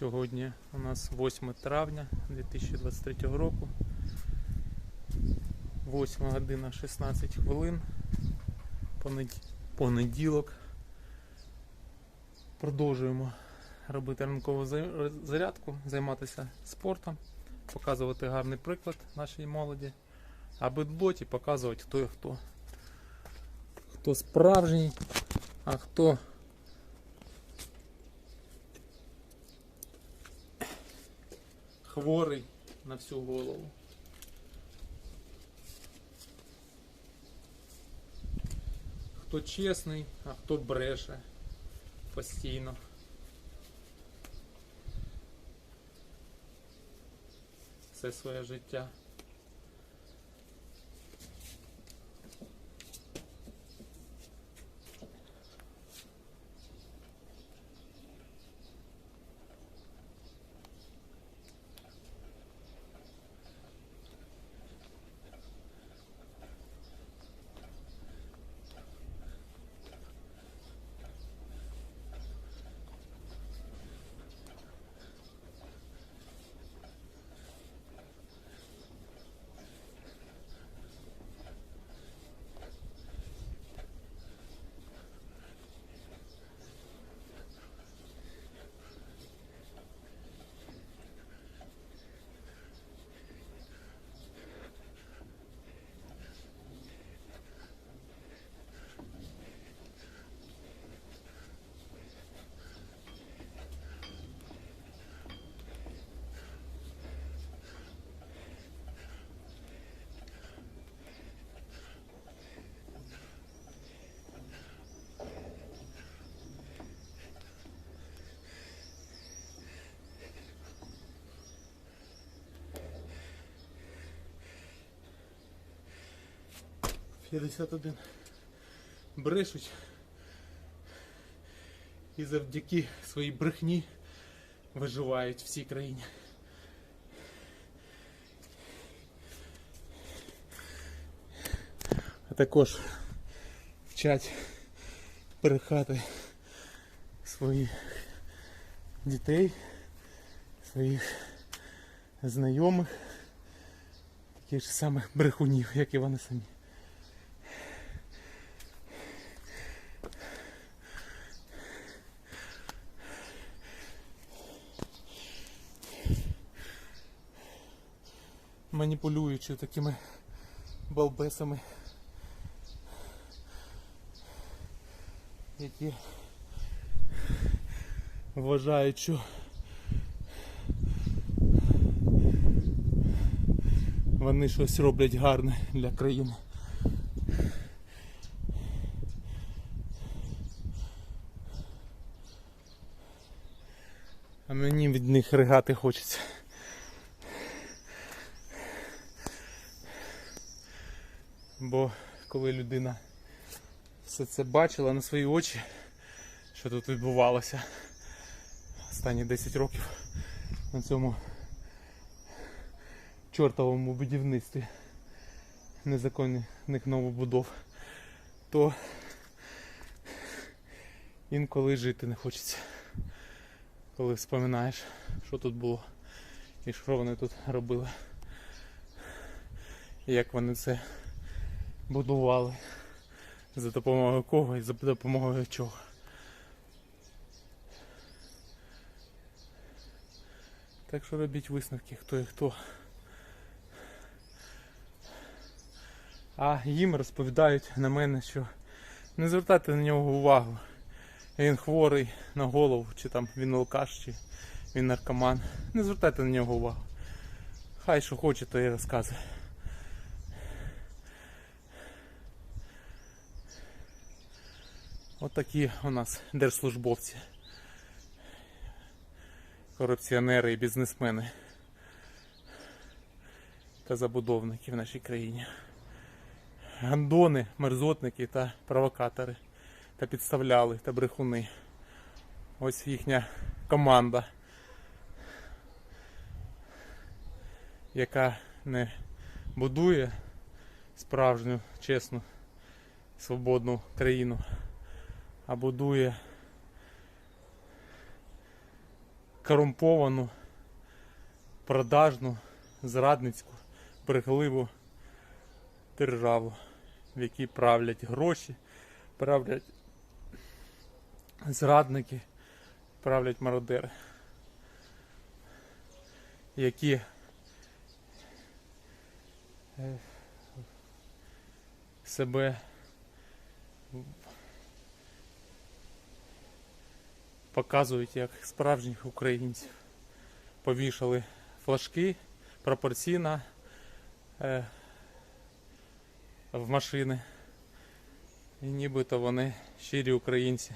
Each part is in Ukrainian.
Сьогодні у нас 8 травня 2023 року. 8 година 16 хвилин. Понеділок. Продовжуємо робити ранкову зарядку, займатися спортом, показувати гарний приклад нашій молоді, а бедлоті показувати хто і хто. Хто справжній, а хто хворий на всю голову. Хто чесний, а хто бреше постійно. Все своє життя. П'ятдесят один. Брешуть. І завдяки своїй брехні виживають в цій країні. А також вчать брехати своїх дітей, своїх знайомих, таких ж самих брехунів, як і вони самі. Маніпулюючи такими балбесами, які вважають, що вони щось роблять гарне для країни. А мені від них ригати хочеться. Бо коли людина все це бачила на свої очі, що тут відбувалося останні 10 років на цьому чортовому будівництві незаконних новобудов, то інколи жити не хочеться. Коли вспоминаєш, що тут було і що вони тут робили. І як вони це будували. За допомогою кого і за допомогою чого. Так що робіть висновки, хто і хто. А їм розповідають на мене, що не звертайте на нього увагу. Він хворий на голову, чи там він алкаш, чи він наркоман. Не звертайте на нього увагу. Хай що хоче, то і розказує. От такі у нас держслужбовці. Корупціонери і бізнесмени та забудовники в нашій країні. Гандони, мерзотники та провокатори. Та підставляли та брехуни. Ось їхня команда, яка не будує справжню, чесну, свободну країну, а будує корумповану, продажну, зрадницьку, брехливу державу, в якій правлять гроші, правлять зрадники, правлять мародери, які е, себе показують як справжніх українців. Повішали флажки пропорційно е, в машини. І нібито вони щирі українці,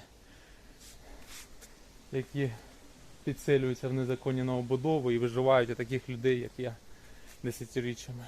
які підселюються в незаконні новобудови і виживають таких людей, як я, десятиріччями.